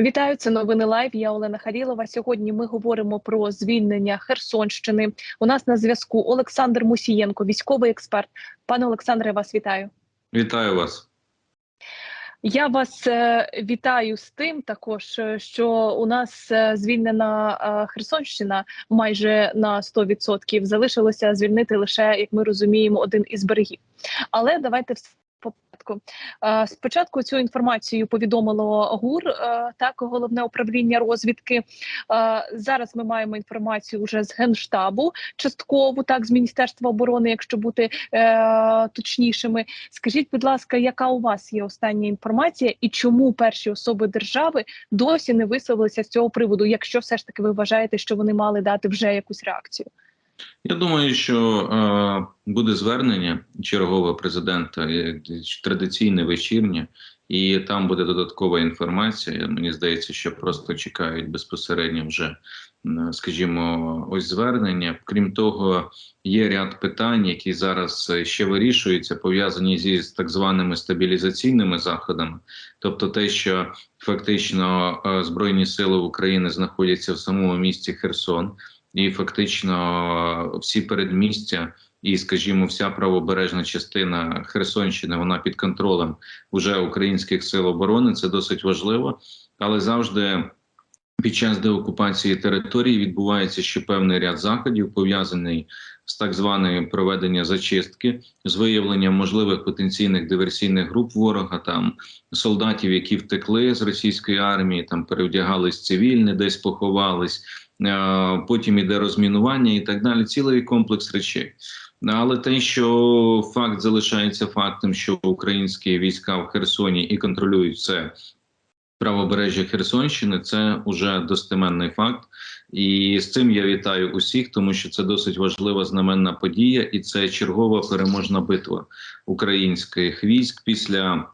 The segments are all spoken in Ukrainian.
Вітаю, це новини Лайв. Я Олена Харілова. Сьогодні ми говоримо про звільнення Херсонщини. У нас на зв'язку Олександр Мусієнко, військовий експерт. Пане Олександре, вас вітаю. Вітаю вас. Я вас е, вітаю з тим, також е, що у нас е, звільнена Херсонщина майже на 100%. Залишилося звільнити лише, як ми розуміємо, один із берегів. Але давайте все по. Е, Спочатку цю інформацію повідомило ГУР, е, так головне управління розвідки. Е, Зараз ми маємо інформацію вже з генштабу, часткову, так з міністерства оборони, якщо бути точнішими. Скажіть, будь ласка, яка у вас є остання інформація, і чому перші особи держави досі не висловилися з цього приводу, якщо все ж таки ви вважаєте, що вони мали дати вже якусь реакцію? Я думаю, що е, буде звернення чергового президента е, традиційне вечірнє, і там буде додаткова інформація. Мені здається, що просто чекають безпосередньо вже, скажімо, ось звернення. Крім того, є ряд питань, які зараз е, ще вирішуються, пов'язані зі так званими стабілізаційними заходами, тобто те, що фактично е, збройні сили України знаходяться в самому місті Херсон. І фактично всі передмістя, і, скажімо, вся правобережна частина Херсонщини вона під контролем уже українських сил оборони. Це досить важливо, але завжди під час деокупації території відбувається ще певний ряд заходів, пов'язаний з так званою проведення зачистки, з виявленням можливих потенційних диверсійних груп ворога, там солдатів, які втекли з російської армії, там перевдягались цивільні, десь поховались. Е, потім іде розмінування і так далі. Цілий комплекс речей. Але те, що факт залишається фактом, що українські війська в Херсоні і контролюють це правобережжя Херсонщини, це вже достеменний факт. І з цим я вітаю усіх, тому що це досить важлива знаменна подія, і це чергова переможна битва українських військ після.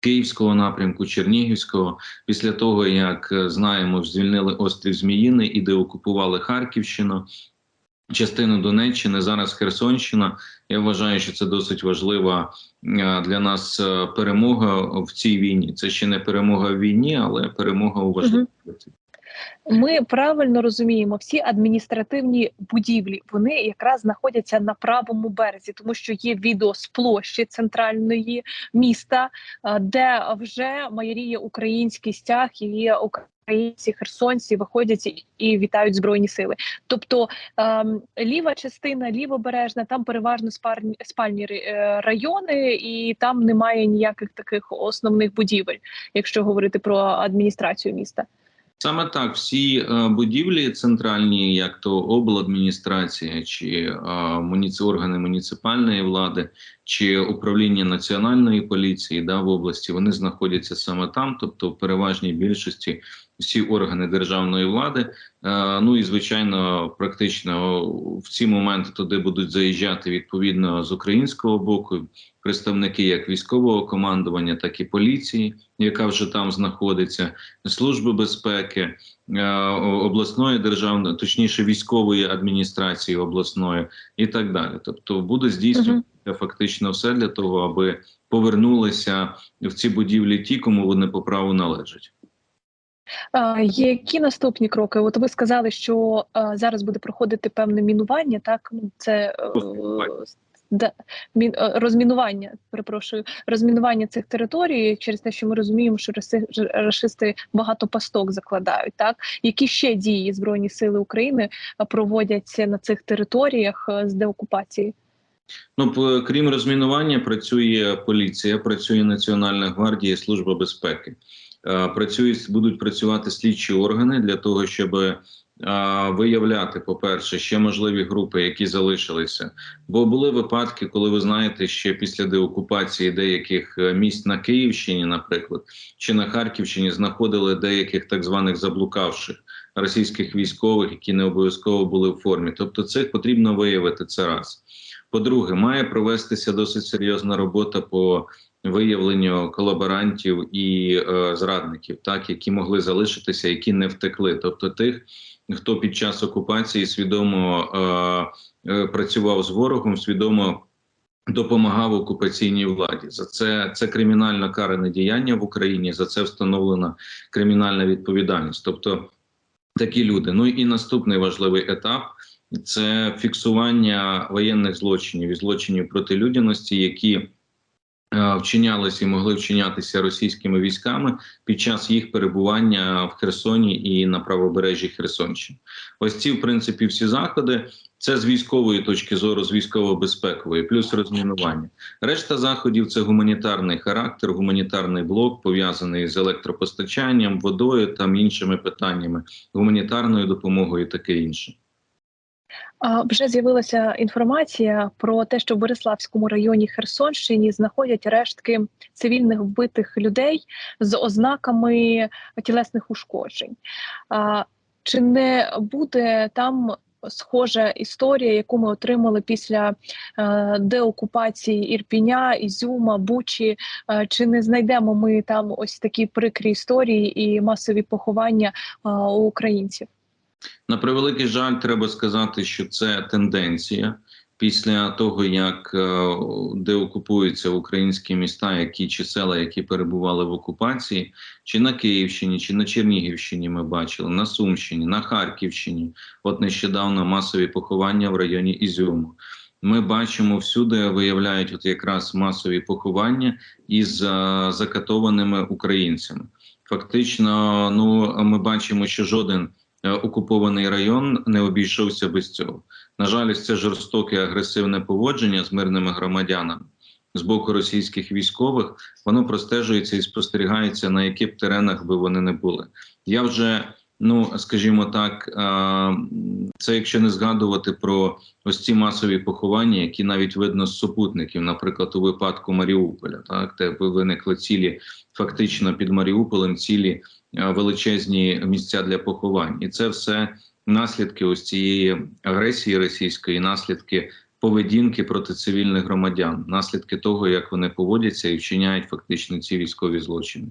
Київського напрямку, Чернігівського, після того як е, знаємо, звільнили острів Зміїни і деокупували Харківщину, частину Донеччини, зараз Херсонщина. Я вважаю, що це досить важлива е, для нас е, перемога в цій війні. Це ще не перемога в війні, але перемога у важливій. Ми правильно розуміємо, всі адміністративні будівлі вони якраз знаходяться на правому березі, тому що є відео з площі центральної міста, е, де вже майоріє український стяг і українці херсонці виходять і- і вітають збройні сили. Тобто ем, ліва частина, лівобережна, там переважно спальні, спальні е, райони, і там немає ніяких таких основних будівель, якщо говорити про адміністрацію міста. Саме так, всі е, будівлі центральні, як то обладміністрація, чи е, муніци, органи муніципальної влади, чи управління національної поліції да, в області, вони знаходяться саме там, тобто в переважній більшості всі органи державної влади. Е, ну і звичайно, практично в ці моменти туди будуть заїжджати відповідно з українського боку представники як військового командування, так і поліції, яка вже там знаходиться, служби безпеки, е, обласної державної, точніше військової адміністрації обласної і так далі. Тобто буде здійснювати фактично все для того, аби повернулися в ці будівлі ті, кому вони по праву належать. Які наступні кроки? От ви сказали, що зараз буде проходити певне мінування, так ну це е, Е, розмінування. Перепрошую, розмінування цих територій через те, що ми розуміємо, що раси, ж- рашисти багато пасток закладають. Так які ще дії збройні сили України а, проводять на цих територіях е, з деокупації? Ну, крім розмінування, працює поліція, працює Національна гвардія, служба безпеки. Е, Працюють, будуть працювати слідчі органи для того, щоб е, виявляти, по-перше, ще можливі групи, які залишилися. Бо були випадки, коли ви знаєте, ще після деокупації деяких е, місць на Київщині, наприклад, чи на Харківщині знаходили деяких так званих заблукавших російських військових, які не обов'язково були в формі. Тобто, цих потрібно виявити це раз. По-друге, має провестися досить серйозна робота по виявленню колаборантів і е, зрадників, так які могли залишитися, які не втекли, тобто тих, хто під час окупації свідомо е, е, працював з ворогом, свідомо допомагав окупаційній владі. За це це кримінально каране діяння в Україні. За це встановлена кримінальна відповідальність. Тобто такі люди. Ну і наступний важливий етап це фіксування воєнних злочинів і злочинів проти людяності, які е, вчинялися і могли вчинятися російськими військами під час їх перебування в Херсоні і на правобережжі Херсонщини. Ось ці, в принципі, всі заходи. Це з військової точки зору, з військово-безпекової, плюс розмінування. Решта заходів це гуманітарний характер, гуманітарний блок пов'язаний з електропостачанням, водою та іншими питаннями, гуманітарною допомогою, і таке інше. Вже з'явилася інформація про те, що в Бориславському районі Херсонщині знаходять рештки цивільних вбитих людей з ознаками тілесних ушкоджень. Чи не буде там схожа історія, яку ми отримали після е, деокупації Ірпіня, Ізюма, Бучі? Е, чи не знайдемо ми там ось такі прикрі історії і масові поховання е, українців? На превеликий жаль, треба сказати, що це тенденція. Після того, як е, деокупуються українські міста, які чи села, які перебували в окупації, чи на Київщині, чи на Чернігівщині, ми бачили, на Сумщині, на Харківщині, от нещодавно масові поховання в районі Ізюму. Ми бачимо всюди, виявляють от якраз масові поховання із е, закатованими українцями. Фактично, ну ми бачимо, що жоден окупований район не обійшовся без цього. На жаль, це жорстоке агресивне поводження з мирними громадянами з боку російських військових. Воно простежується і спостерігається на яких теренах би вони не були. Я вже ну скажімо так, е, це якщо не згадувати про ось ці масові поховання, які навіть видно з супутників, наприклад, у випадку Маріуполя, так де виникли цілі фактично під Маріуполем, цілі е, величезні місця для поховань, і це все наслідки ось цієї агресії російської, наслідки поведінки проти цивільних громадян, наслідки того, як вони поводяться і вчиняють фактично ці військові злочини.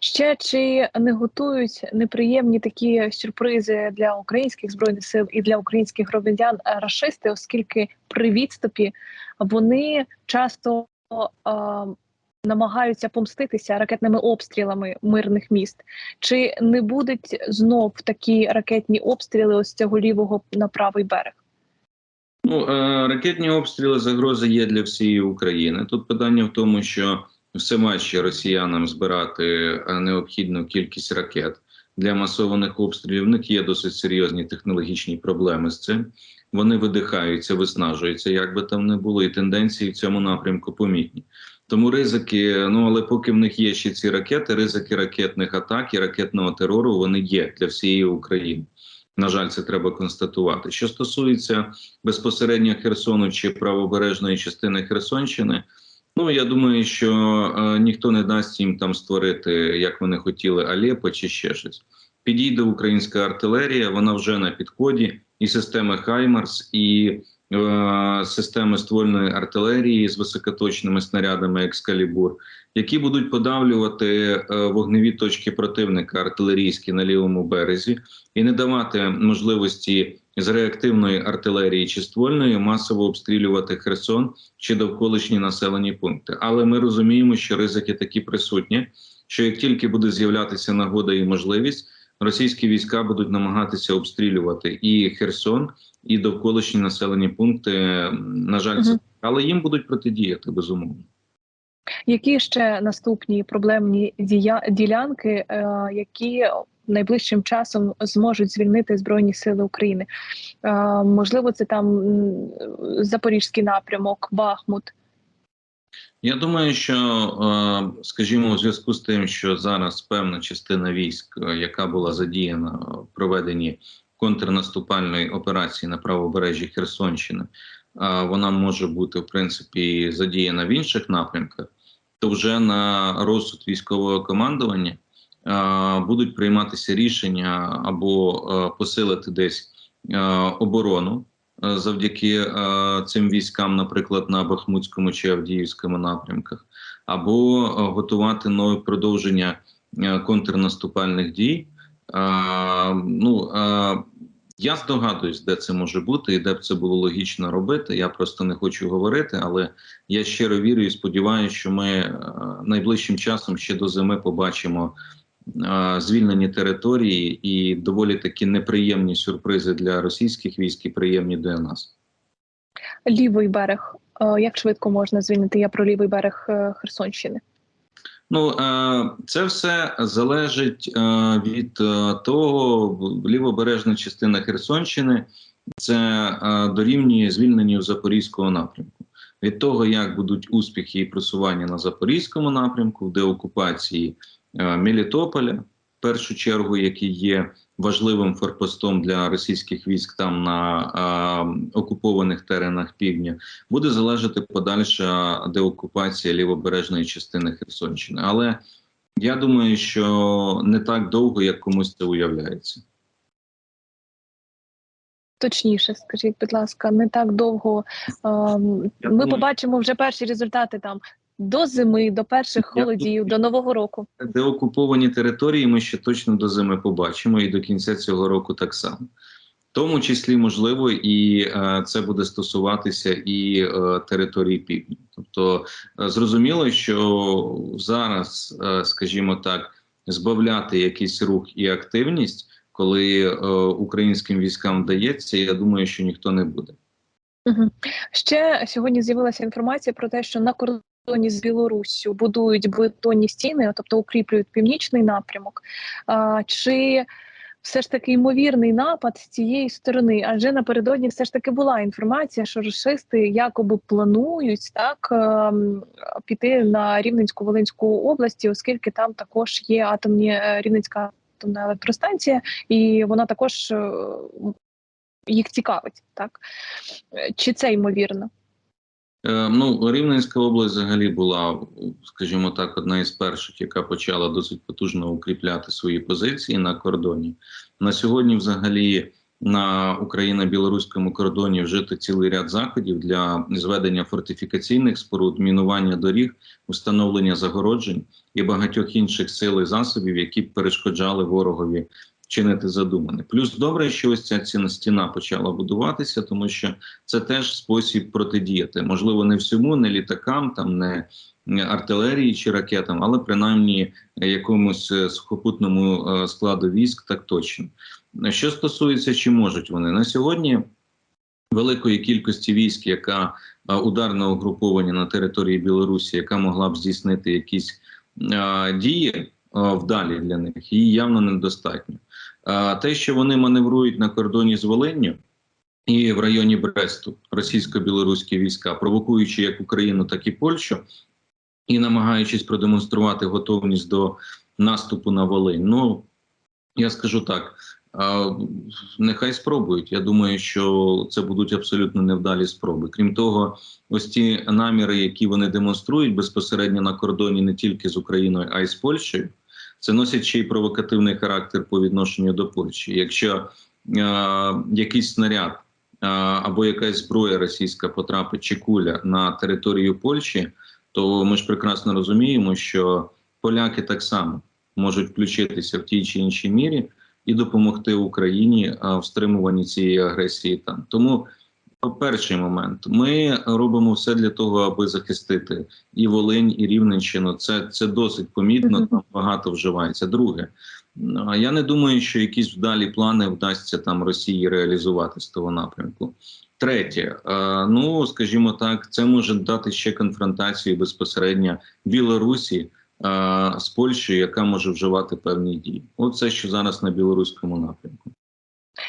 Ще чи не готують неприємні такі сюрпризи для українських збройних сил і для українських громадян рашисти, оскільки при відступі вони часто а, намагаються помститися ракетними обстрілами мирних міст? Чи не будуть знов такі ракетні обстріли ось цього лівого на правий берег? Ну е, ракетні обстріли загрози є для всієї України. Тут питання в тому, що все важче росіянам збирати е, необхідну кількість ракет для масованих обстрілів. В них є досить серйозні технологічні проблеми з цим. Вони видихаються, виснажуються, як би там не було, і тенденції в цьому напрямку помітні. Тому ризики, ну але поки в них є ще ці ракети, ризики ракетних атак і ракетного терору вони є для всієї України. На жаль, це треба констатувати. Що стосується безпосередньо Херсону чи правобережної частини Херсонщини, ну я думаю, що е, ніхто не дасть їм там створити, як вони хотіли, Алепо чи ще щось. Підійде українська артилерія, вона вже на підході, і системи Хаймарс, і системи ствольної артилерії з високоточними снарядами Екскалібур, які будуть подавлювати е, вогневі точки противника артилерійські на лівому березі, і не давати можливості з реактивної артилерії чи ствольної масово обстрілювати Херсон чи довколишні населені пункти. Але ми розуміємо, що ризики такі присутні. Що як тільки буде з'являтися нагода і можливість, російські війська будуть намагатися обстрілювати і Херсон, і довколишні населені пункти. На жаль, це угу. але їм будуть протидіяти безумовно. Які ще наступні проблемні дія ділянки, е, які найближчим часом зможуть звільнити збройні сили України? Е, можливо, це там Запорізький напрямок, Бахмут. Я думаю, що, е, скажімо, у зв'язку з тим, що зараз певна частина військ, е, яка була задіяна в проведенні контрнаступальної операції на правобережжі Херсонщини, е, вона може бути в принципі задіяна в інших напрямках, то вже на розсуд військового командування будуть прийматися рішення або посилити десь оборону. Е, завдяки е, цим військам, наприклад, на Бахмутському чи Авдіївському напрямках, або е, готувати нове продовження контрнаступальних дій. Ну Я здогадуюсь, де це може бути і де б це було логічно робити. Я просто не хочу говорити, але я щиро вірю і сподіваюся, що ми найближчим часом ще до зими побачимо звільнені території і доволі такі неприємні сюрпризи для російських військ і приємні для нас. Лівий берег. Е, Як швидко можна звільнити? Я про лівий берег е, Херсонщини. Ну е, це все залежить е, від е, того, лівобережна частина Херсонщини це е, дорівнює звільненню Запорізького напрямку. Від того, як будуть успіхи і просування на Запорізькому напрямку, в деокупації е, Мелітополя, в першу чергу, який є важливим форпостом для російських військ там на е, окупованих теренах півдня, буде залежати подальша деокупація лівобережної частини Херсонщини. Але я думаю, що не так довго, як комусь це уявляється. Точніше, скажіть, будь ласка, не так довго. ем, Ми думаю- побачимо вже перші результати там до зими, до перших Я холодів, до нового року. Деокуповані території ми ще точно до зими побачимо, і до кінця цього року так само. В тому числі, можливо, і е, це буде стосуватися і е, території півдня. Тобто, е, зрозуміло, що зараз, е, скажімо так, збавляти якийсь рух і активність, коли е, українським військам вдається, я думаю, що ніхто не буде. Угу. Ще сьогодні з'явилася інформація про те, що на кордоні з Білоруссю будують бетонні стіни, тобто укріплюють північний напрямок. Чи все ж таки ймовірний напад з цієї сторони? Адже напередодні все ж таки була інформація, що рашисти якоби планують так ем, піти на Рівненську Волинську області, оскільки там також є атомні е, Рівненська атомна електростанція, і вона також е, їх цікавить, так Е, чи це ймовірно? Е, Ну, Рівненська область взагалі була, скажімо так, одна із перших, яка почала досить потужно укріпляти свої позиції на кордоні. На сьогодні, взагалі, на Україно-білоруському кордоні вжито цілий ряд заходів для зведення фортифікаційних споруд, мінування доріг, встановлення загороджень і багатьох інших сил і засобів, які перешкоджали ворогові чинити задумане. Плюс добре, що ось ця ціна стіна почала будуватися, тому що це теж спосіб протидіяти. Можливо, не всьому, не літакам, там не артилерії чи ракетам, але принаймні якомусь е, сухопутному е, складу військ, так точно. Що стосується, чи можуть вони на сьогодні. Великої кількості військ, яка е, ударне угруповання на території Білорусі, яка могла б здійснити якісь е, дії вдалі для них, її явно недостатньо. Е, те, що вони маневрують на кордоні з Волинню і в районі Бресту, російсько-білоруські війська, провокуючи як Україну, так і Польщу, і намагаючись продемонструвати готовність до наступу на Волинь. Ну я скажу так. Нехай спробують. Я думаю, що це будуть абсолютно невдалі спроби. Крім того, ось ті наміри, які вони демонструють безпосередньо на кордоні не тільки з Україною, а й з Польщею, це носить ще й провокативний характер по відношенню до Польщі. Якщо е, якийсь снаряд е, або якась зброя російська потрапить чи куля на територію Польщі, то ми ж прекрасно розуміємо, що поляки так само можуть включитися в тій чи іншій мірі і допомогти Україні а, в стримуванні цієї агресії там. Тому перший момент ми робимо все для того, аби захистити і Волинь, і Рівненщину. Це це досить помітно. Там багато вживається. Друге, я не думаю, що якісь вдалі плани вдасться там Росії реалізувати з того напрямку. Третє, ну скажімо так, це може дати ще конфронтацію безпосередньо Білорусі з Польщею, яка може вживати певні дії. Оце що зараз на білоруському напрямку.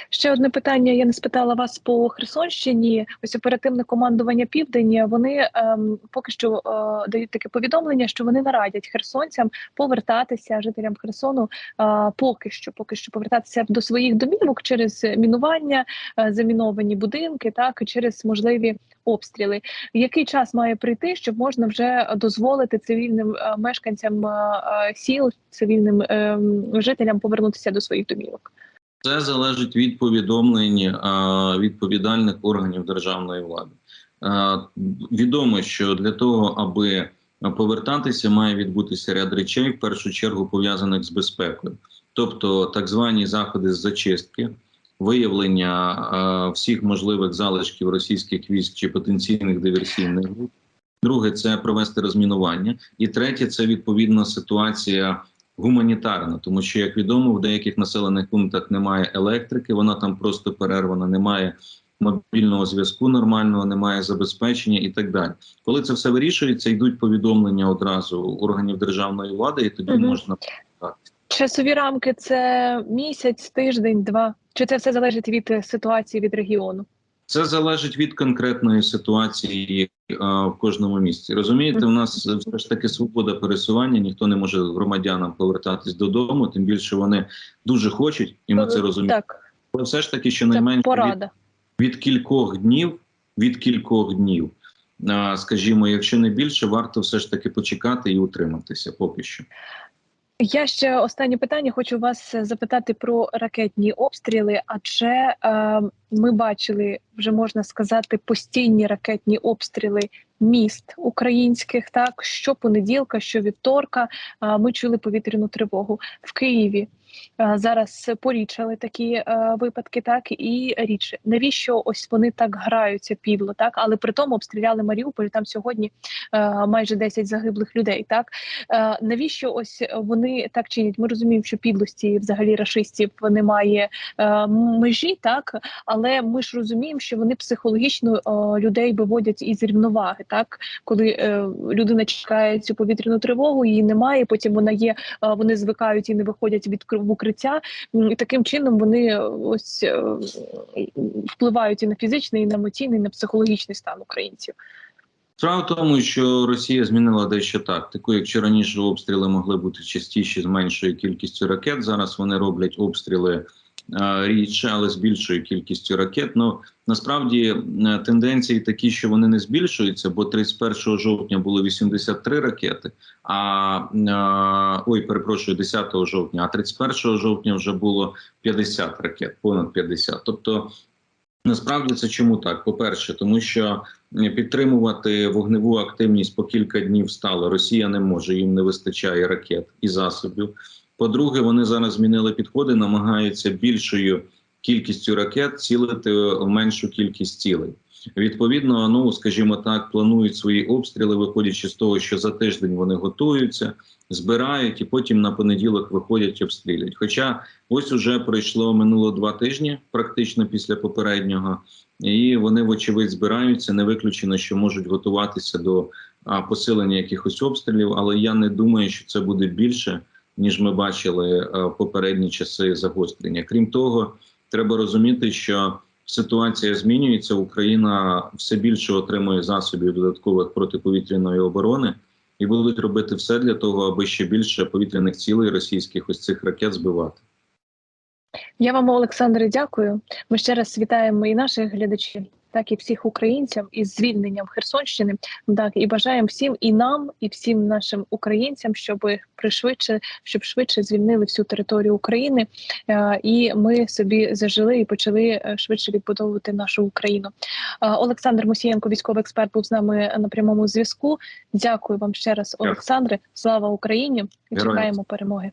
Ще одне питання. Я не спитала вас по Херсонщині. Ось оперативне командування Південь. Вони ем, поки що е, дають таке повідомлення, що вони нарадять херсонцям повертатися жителям Херсону. Е, поки що, поки що повертатися до своїх домівок через мінування, е, заміновані будинки, так через можливі обстріли. Який час має прийти, щоб можна вже дозволити цивільним е, мешканцям е, е, сіл, цивільним е, жителям повернутися до своїх домівок? Це залежить від повідомлень е, відповідальних органів державної влади. Е, Відомо, що для того, аби повертатися, має відбутися ряд речей, в першу чергу пов'язаних з безпекою, тобто так звані заходи з зачистки, виявлення е, всіх можливих залишків російських військ чи потенційних диверсійних груп. Друге це провести розмінування. І третє це відповідна ситуація гуманітарна, тому що, як відомо, в деяких населених пунктах немає електрики, вона там просто перервана, немає мобільного зв'язку нормального, немає забезпечення і так далі. Коли це все вирішується, йдуть повідомлення одразу органів державної влади, і тоді Мгм. можна Часові рамки це місяць, тиждень, два. Чи це все залежить від ситуації від регіону? Це залежить від конкретної ситуації е, в кожному місці. Розумієте, у нас все ж таки свобода пересування. Ніхто не може громадянам повертатись додому. Тим більше вони дуже хочуть, і ми це розуміємо. Так, Але все ж таки, щонайменше від, від кількох днів, від кількох днів, е, скажімо, якщо не більше, варто все ж таки почекати і утриматися поки що. Я ще останнє питання хочу вас е, запитати про ракетні обстріли. Адже е, ми бачили, вже можна сказати, постійні ракетні обстріли міст українських. Так що понеділка, що вівторка, е, ми чули повітряну тривогу в Києві. Е, Зараз порічали такі е, випадки, так і рідше. Навіщо ось вони так граються підло, так але при тому обстріляли Маріуполь. Там сьогодні е, майже 10 загиблих людей. Так навіщо ось вони так чинять? Ми розуміємо, що підлості взагалі рашистів немає межі, так але ми ж розуміємо, що вони психологічно людей виводять із рівноваги, так коли людина чекає цю повітряну тривогу, її немає. Потім вона є, вони звикають і не виходять від в укриття. І таким чином вони е, ось е, впливають і на фізичний, і на емоційний, і на психологічний стан українців. Справа в тому, що Росія змінила дещо тактику. Якщо раніше обстріли могли бути частіші з меншою кількістю ракет, зараз вони роблять обстріли рідше, але з більшою кількістю ракет. Ну насправді е, тенденції такі, що вони не збільшуються, бо 31 жовтня було 83 ракети. А ой, перепрошую, 10 жовтня, а 31 жовтня вже було 50 ракет, понад 50. Тобто. Насправді це чому так? По-перше, тому що підтримувати вогневу активність по кілька днів стало. Росія не може, їм не вистачає ракет і засобів. По-друге, вони зараз змінили підходи, намагаються більшою кількістю ракет цілити меншу кількість цілей. Відповідно, ну скажімо так, планують свої обстріли, виходячи з того, що за тиждень вони готуються, збирають і потім на понеділок виходять і обстрілюють. Хоча ось уже пройшло минуло два тижні, практично після попереднього, і вони, вочевидь, збираються. Не виключено, що можуть готуватися до посилення якихось обстрілів, але я не думаю, що це буде більше, ніж ми бачили в попередні часи загострення. Крім того, треба розуміти, що ситуація змінюється. Україна все більше отримує засобів додаткових протиповітряної оборони. І будуть робити все для того, аби ще більше повітряних цілей російських ось цих ракет збивати. Я вам, Олександре, дякую. Ми ще раз вітаємо і наших глядачів, так і всіх українців із звільненням Херсонщини. Так і бажаємо всім і нам, і всім нашим українцям, щоб пришвидше, щоб швидше звільнили всю територію України, е, і ми собі зажили і почали е, швидше відбудовувати нашу Україну. Е, Олександр Мусієнко, військовий експерт, був з нами на прямому зв'язку. Дякую вам ще раз, Олександре. Слава Україні! І чекаємо перемоги.